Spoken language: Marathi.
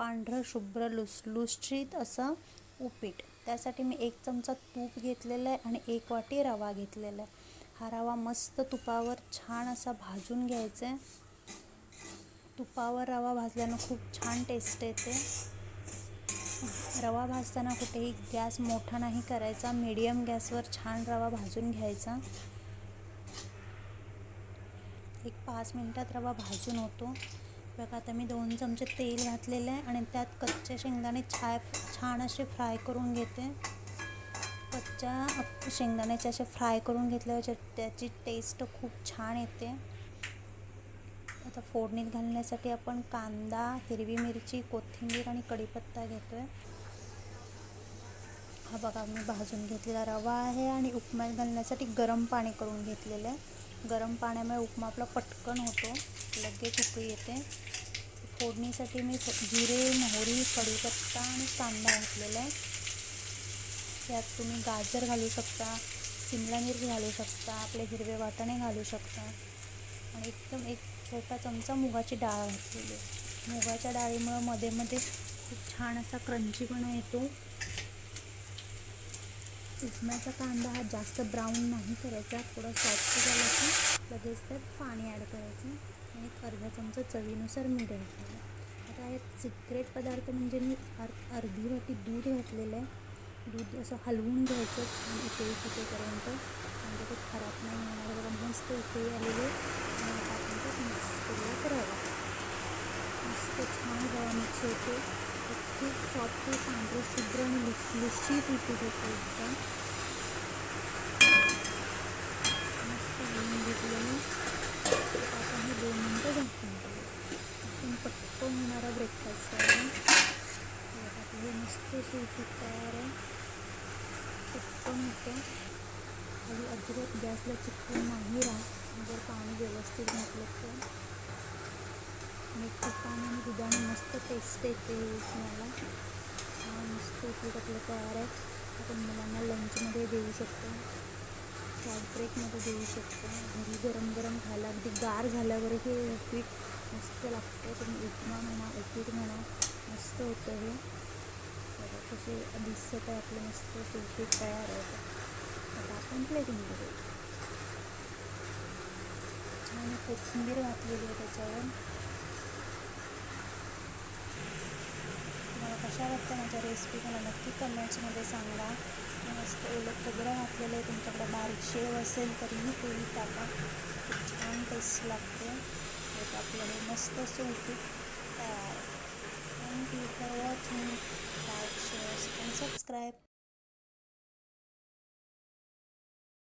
पांढरं शुभ्र लुसलुशीत असं उपीट. त्यासाठी मी एक चमचा तूप घेतलेलं आहे आणि एक वाटी रवा घेतलेला आहे. हा रवा मस्त तुपावर छान असा भाजून घ्यायचा आहे. तुपावर रवा भाजल्यानं खूप छान टेस्ट येते. रवा भाजताना कुठेही गॅस मोठा नाही करायचा. मीडियम गॅसवर छान रवा भाजून घ्यायचा. एक पाच मिनटात रवा भाजून होतो. बघा आता मी दोन चमचे तेल घातलेलं आहे आणि त्यात कच्चे शेंगदाणे छाय छान असे फ्राय करून घेते. कच्च्या शेंगदाण्याचे असे फ्राय करून घेतल्यावर त्याची टेस्ट खूप छान येते. आता फोडणीत घालण्यासाठी आपण कांदा हिरवी मिरची कोथिंबीर आणि कढीपत्ता घेतो आहे हा बघा मी भाजून घेतलेला रवा आहे आणि उपम्यात घालण्यासाठी गरम पाणी करून घेतलेलं आहे. गरम पाण्यामुळे उपमा आपला पटकन होतो. लगेच उकळी येते. फोडणीसाठी मी जिरे मोहरी कढीपत्ता आणि कांदा घातलेला आहे. त्यात तुम्ही गाजर घालू शकता शिमला मिर्च घालू शकता आपले हिरवे वाटाणे घालू शकता. आणि एकदम एक छोटा चमचा मुगाची डाळ घातलेली मुगाच्या डाळीमुळं मध्ये मध्ये खूप छान असा क्रंचीपणा येतो. उपम्याचा कांदा हा जास्त ब्राऊन नाही करायचा थोडं सॉफ्ट झाला की लगेच त्यात पाणी ॲड करायचं आणि एक अर्धा चमचा चवीनुसार मीठ घातलेलं आता हे सिक्रेट पदार्थ म्हणजे मी अर अर्धी वाटी दूध घातलेलं आहे. दूध असं हलवून घ्यायचं आणि उकळी फुटेपर्यंत म्हणजे ते खराब नाही होणार बघा मस्त उकळी आलेली आणि आता आपण ते मिक्स करूया करावं मस्त छान मिक्स होते खूप सॉफ्ट पांढरं शुभ्र आणि लुसलुशीत उपीट होतं एकदम. मस्त हलवून घेतलं. आपण हे दोन मिनटं झाकून ठेवू. आपण पटकन होणारा ब्रेकफास्ट आहे हे मस्त असं तयार आहे. पटकन होतं. आणि अजिबात गॅसला चिकटून नाही राहत. जर पाणी व्यवस्थित घातलं तर. दुधाने मस्त टेस्ट येते मला मस्त उपीट आपलं तयार आहे. आपण मुलांना लंचमध्ये देऊ शकतो. शॉर्ट ब्रेकमध्ये देऊ शकतो. घरी गरम गरम खायला अगदी गार झाल्यावर हे उपीट मस्त लागतं तुम्ही उपमा म्हणा उपीट म्हणा मस्त होतं हे. बघा कसे दिसत आहे आपलं मस्त असं तयार आहे. आता आपण प्लेटिंग करू छान कोथिंबीर घातलेली आहे त्याच्यावर. कशा वाटतं माझ्या रेसिपी मला नक्की कमेंट्समध्ये सांगा. मस्त ओलं खोबरं घातलेलं आहे तुमच्याकडे बारीक शेव असेल तरीही तेही टाका खूप छान टेस्ट लागते. एक आपल्याला मस्त असं तयार. Thank you for watching like shares and subscribe